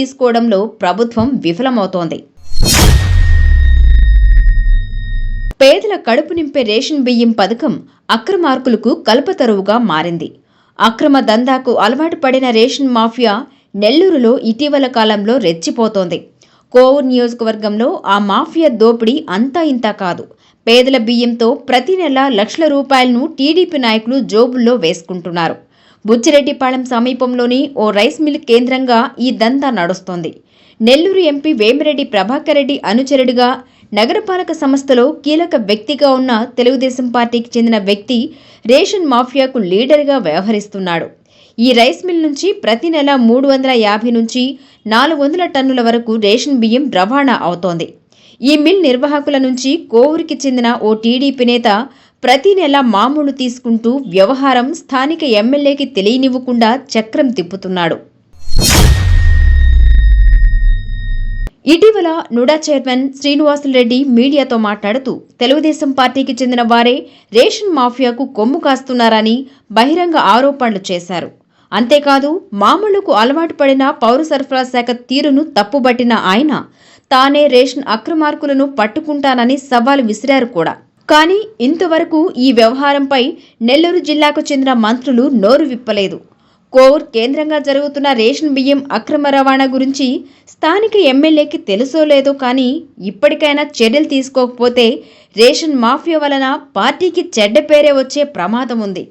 తీసుకోవడంలో ప్రభుత్వం విఫలమవుతోంది. పేదల కడుపు నింపే రేషన్ బియ్యం పథకం అక్రమార్కులకు కల్పతరువుగా మారింది. అక్రమ దందాకు అలవాటు పడిన రేషన్ మాఫియా నెల్లూరులో ఇటీవల కాలంలో రెచ్చిపోతోంది. కోవూర్ నియోజకవర్గంలో ఆ మాఫియా దోపిడీ అంతా ఇంతా కాదు. పేదల బియ్యంతో ప్రతి నెల లక్షల రూపాయలను టీడీపీ నాయకులు జోబుల్లో వేసుకుంటున్నారు. బుచ్చిరెడ్డిపాళెం సమీపంలోని ఓ రైస్ మిల్ కేంద్రంగా ఈ దందా నడుస్తోంది. నెల్లూరు ఎంపీ వేమిరెడ్డి ప్రభాకర్ రెడ్డి అనుచరుడిగా నగరపాలక సంస్థలో కీలక వ్యక్తిగా ఉన్న తెలుగుదేశం పార్టీకి చెందిన వ్యక్తి రేషన్ మాఫియాకు లీడర్గా వ్యవహరిస్తున్నాడు. ఈ రైస్ మిల్ నుంచి ప్రతి నెల మూడు వందల యాభై నుంచి నాలుగు వందల టన్నుల వరకు రేషన్ బియ్యం రవాణా అవుతోంది. ఈ మిల్ నిర్వాహకుల నుంచి కోవూరికి చెందిన ఓ టీడీపీ నేత ప్రతి నెల మామూలు తీసుకుంటూ వ్యవహారం స్థానిక ఎమ్మెల్యేకి తెలియనివ్వకుండా చక్రం తిప్పుతున్నాడు. ఇటీవల నుడా చైర్మన్ శ్రీనివాసులరెడ్డి మీడియాతో మాట్లాడుతూ తెలుగుదేశం పార్టీకి చెందిన వారే రేషన్ మాఫియాకు కొమ్ము కాస్తున్నారని బహిరంగ ఆరోపణలు చేశారు. అంతేకాదు మామూలుకు అలవాటు పడిన పౌర సరఫరా శాఖ తీరును తప్పుబట్టిన ఆయన తానే రేషన్ అక్రమార్కులను పట్టుకుంటానని సవాలు విసిరారు కూడా. కానీ ఇంతవరకు ఈ వ్యవహారంపై నెల్లూరు జిల్లాకు చెందిన మంత్రులు నోరు విప్పలేదు. కోర్ కేంద్రంగా జరుగుతున్న రేషన్ బియ్యం అక్రమ రవాణా గురించి స్థానిక ఎమ్మెల్యేకి తెలుసో లేదో కానీ ఇప్పటికైనా చర్యలు తీసుకోకపోతే రేషన్ మాఫియా వలన పార్టీకి చెడ్డ పేరే వచ్చే ప్రమాదం ఉంది.